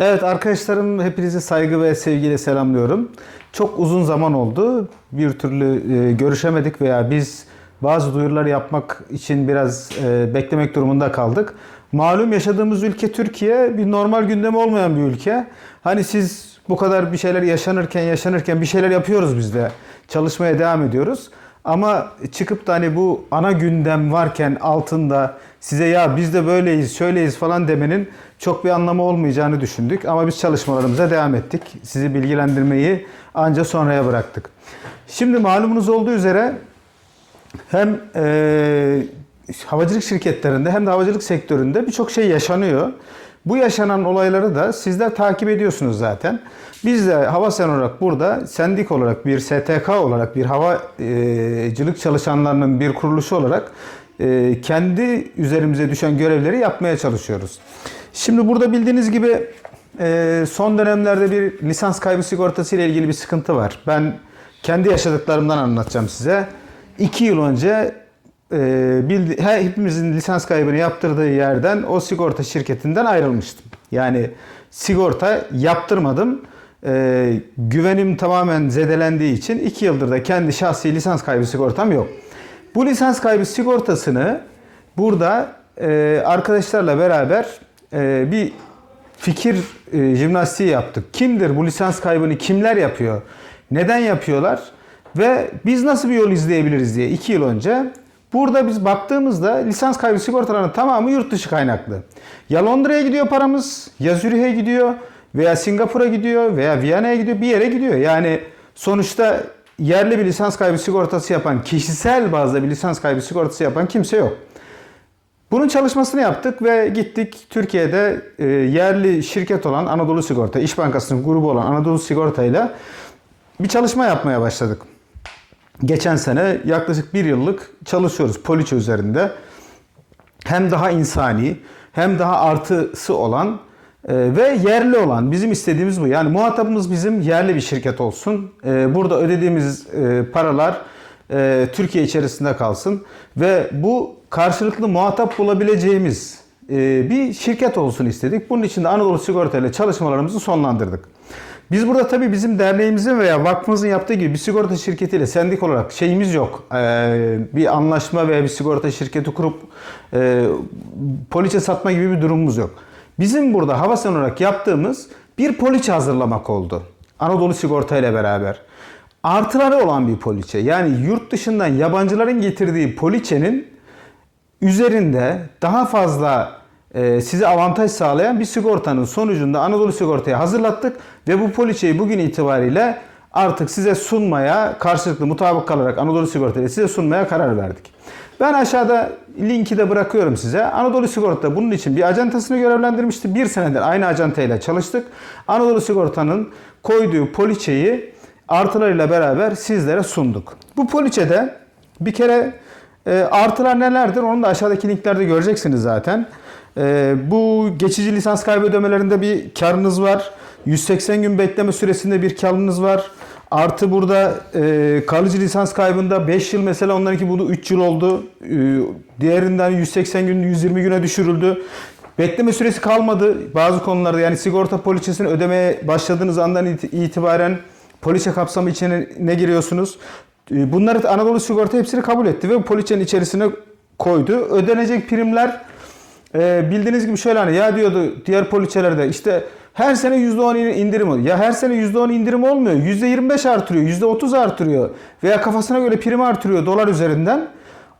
Evet arkadaşlarım hepinizi saygı ve sevgiyle selamlıyorum. Çok uzun zaman oldu. Bir türlü e, görüşemedik veya biz bazı duyurular yapmak için biraz e, beklemek durumunda kaldık. Malum yaşadığımız ülke Türkiye bir normal gündemi olmayan bir ülke. Hani siz bu kadar bir şeyler yaşanırken yaşanırken bir şeyler yapıyoruz biz de. Çalışmaya devam ediyoruz. Ama çıkıp da hani bu ana gündem varken altında size ya biz de böyleyiz, şöyleyiz falan demenin çok bir anlamı olmayacağını düşündük. Ama biz çalışmalarımıza devam ettik. Sizi bilgilendirmeyi anca sonraya bıraktık. Şimdi malumunuz olduğu üzere hem e, havacılık şirketlerinde hem de havacılık sektöründe birçok şey yaşanıyor. Bu yaşanan olayları da sizler takip ediyorsunuz zaten. Biz de Hava Sen olarak burada sendik olarak bir STK olarak bir havacılık çalışanlarının bir kuruluşu olarak e, kendi üzerimize düşen görevleri yapmaya çalışıyoruz. Şimdi burada bildiğiniz gibi e, son dönemlerde bir lisans kaybı sigortası ile ilgili bir sıkıntı var. Ben kendi yaşadıklarımdan anlatacağım size. İki yıl önce e, bildi, he- hepimizin lisans kaybını yaptırdığı yerden o sigorta şirketinden ayrılmıştım. Yani sigorta yaptırmadım. E, güvenim tamamen zedelendiği için iki yıldır da kendi şahsi lisans kaybı sigortam yok. Bu lisans kaybı sigortasını burada e, arkadaşlarla beraber e, bir fikir e, jimnastiği yaptık. Kimdir bu lisans kaybını kimler yapıyor? Neden yapıyorlar? Ve biz nasıl bir yol izleyebiliriz diye 2 yıl önce burada biz baktığımızda lisans kaybı sigortalarının tamamı yurt dışı kaynaklı. Ya Londra'ya gidiyor paramız, ya Zürih'e gidiyor veya Singapur'a gidiyor veya Viyana'ya gidiyor bir yere gidiyor. Yani sonuçta yerli bir lisans kaybı sigortası yapan, kişisel bazda bir lisans kaybı sigortası yapan kimse yok. Bunun çalışmasını yaptık ve gittik Türkiye'de e, yerli şirket olan Anadolu Sigorta, İş Bankası'nın grubu olan Anadolu Sigorta ile bir çalışma yapmaya başladık. Geçen sene yaklaşık bir yıllık çalışıyoruz poliçe üzerinde. Hem daha insani hem daha artısı olan e, ve yerli olan bizim istediğimiz bu. Yani muhatabımız bizim yerli bir şirket olsun. E, burada ödediğimiz e, paralar Türkiye içerisinde kalsın ve bu karşılıklı muhatap bulabileceğimiz bir şirket olsun istedik. Bunun için de Anadolu Sigorta ile çalışmalarımızı sonlandırdık. Biz burada tabii bizim derneğimizin veya vakfımızın yaptığı gibi bir sigorta şirketiyle sendik olarak şeyimiz yok. Ee, bir anlaşma veya bir sigorta şirketi kurup e, poliçe satma gibi bir durumumuz yok. Bizim burada Havasen olarak yaptığımız bir poliçe hazırlamak oldu. Anadolu Sigorta ile beraber. Artıları olan bir poliçe. Yani yurt dışından yabancıların getirdiği poliçenin üzerinde daha fazla size avantaj sağlayan bir sigortanın sonucunda Anadolu Sigorta'ya hazırlattık ve bu poliçeyi bugün itibariyle artık size sunmaya karşılıklı mutabık kalarak Anadolu Sigorta'yı size sunmaya karar verdik. Ben aşağıda linki de bırakıyorum size. Anadolu Sigorta bunun için bir ajantasını görevlendirmişti. Bir senedir aynı ajantayla çalıştık. Anadolu Sigorta'nın koyduğu poliçeyi artılarıyla beraber sizlere sunduk. Bu poliçede bir kere e, artılar nelerdir? Onu da aşağıdaki linklerde göreceksiniz zaten. E, bu geçici lisans kaybı ödemelerinde bir karınız var. 180 gün bekleme süresinde bir karınız var. Artı burada e, kalıcı lisans kaybında 5 yıl mesela onlarınki bunu 3 yıl oldu. E, diğerinden 180 gün 120 güne düşürüldü. Bekleme süresi kalmadı bazı konularda yani sigorta poliçesini ödemeye başladığınız andan it- itibaren poliçe kapsamı içine ne giriyorsunuz? E, Bunları Anadolu Sigorta hepsini kabul etti ve poliçenin içerisine koydu. Ödenecek primler e, bildiğiniz gibi şöyle hani ya diyordu diğer poliçelerde işte her sene %10 in- indirim oluyor. Ya her sene %10 indirim olmuyor. %25 artırıyor, %30 artırıyor veya kafasına göre prim artırıyor dolar üzerinden.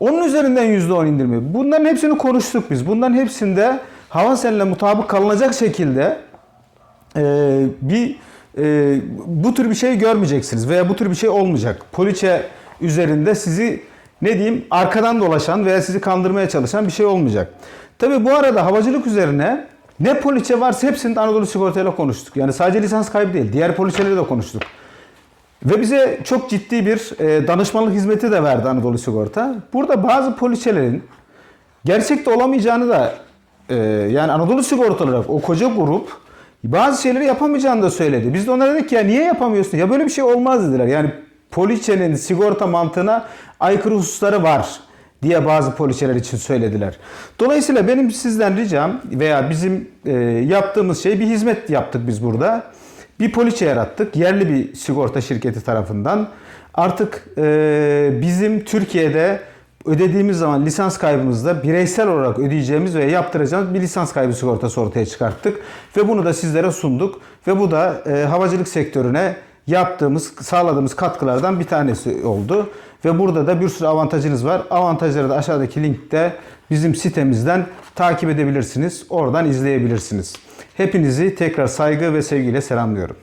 Onun üzerinden %10 indirmiyor. Bunların hepsini konuştuk biz. Bunların hepsinde hava seninle mutabık kalınacak şekilde e, bir e, bu tür bir şey görmeyeceksiniz veya bu tür bir şey olmayacak. Poliçe üzerinde sizi ne diyeyim arkadan dolaşan veya sizi kandırmaya çalışan bir şey olmayacak. Tabi bu arada havacılık üzerine ne poliçe varsa hepsini de Anadolu Sigorta ile konuştuk. Yani sadece lisans kaybı değil, diğer poliçeleri de konuştuk. Ve bize çok ciddi bir e, danışmanlık hizmeti de verdi Anadolu Sigorta. Burada bazı poliçelerin gerçekte olamayacağını da e, yani Anadolu Sigorta olarak o koca grup bazı şeyleri yapamayacağını da söyledi. Biz de onlara dedik ki ya niye yapamıyorsun? Ya böyle bir şey olmaz dediler. Yani poliçenin sigorta mantığına aykırı hususları var diye bazı poliçeler için söylediler. Dolayısıyla benim sizden ricam veya bizim e, yaptığımız şey bir hizmet yaptık biz burada. Bir poliçe yarattık yerli bir sigorta şirketi tarafından. Artık e, bizim Türkiye'de ödediğimiz zaman lisans kaybımızda bireysel olarak ödeyeceğimiz ve yaptıracağımız bir lisans kaybı sigortası ortaya çıkarttık. Ve bunu da sizlere sunduk. Ve bu da e, havacılık sektörüne yaptığımız, sağladığımız katkılardan bir tanesi oldu. Ve burada da bir sürü avantajınız var. Avantajları da aşağıdaki linkte bizim sitemizden takip edebilirsiniz. Oradan izleyebilirsiniz. Hepinizi tekrar saygı ve sevgiyle selamlıyorum.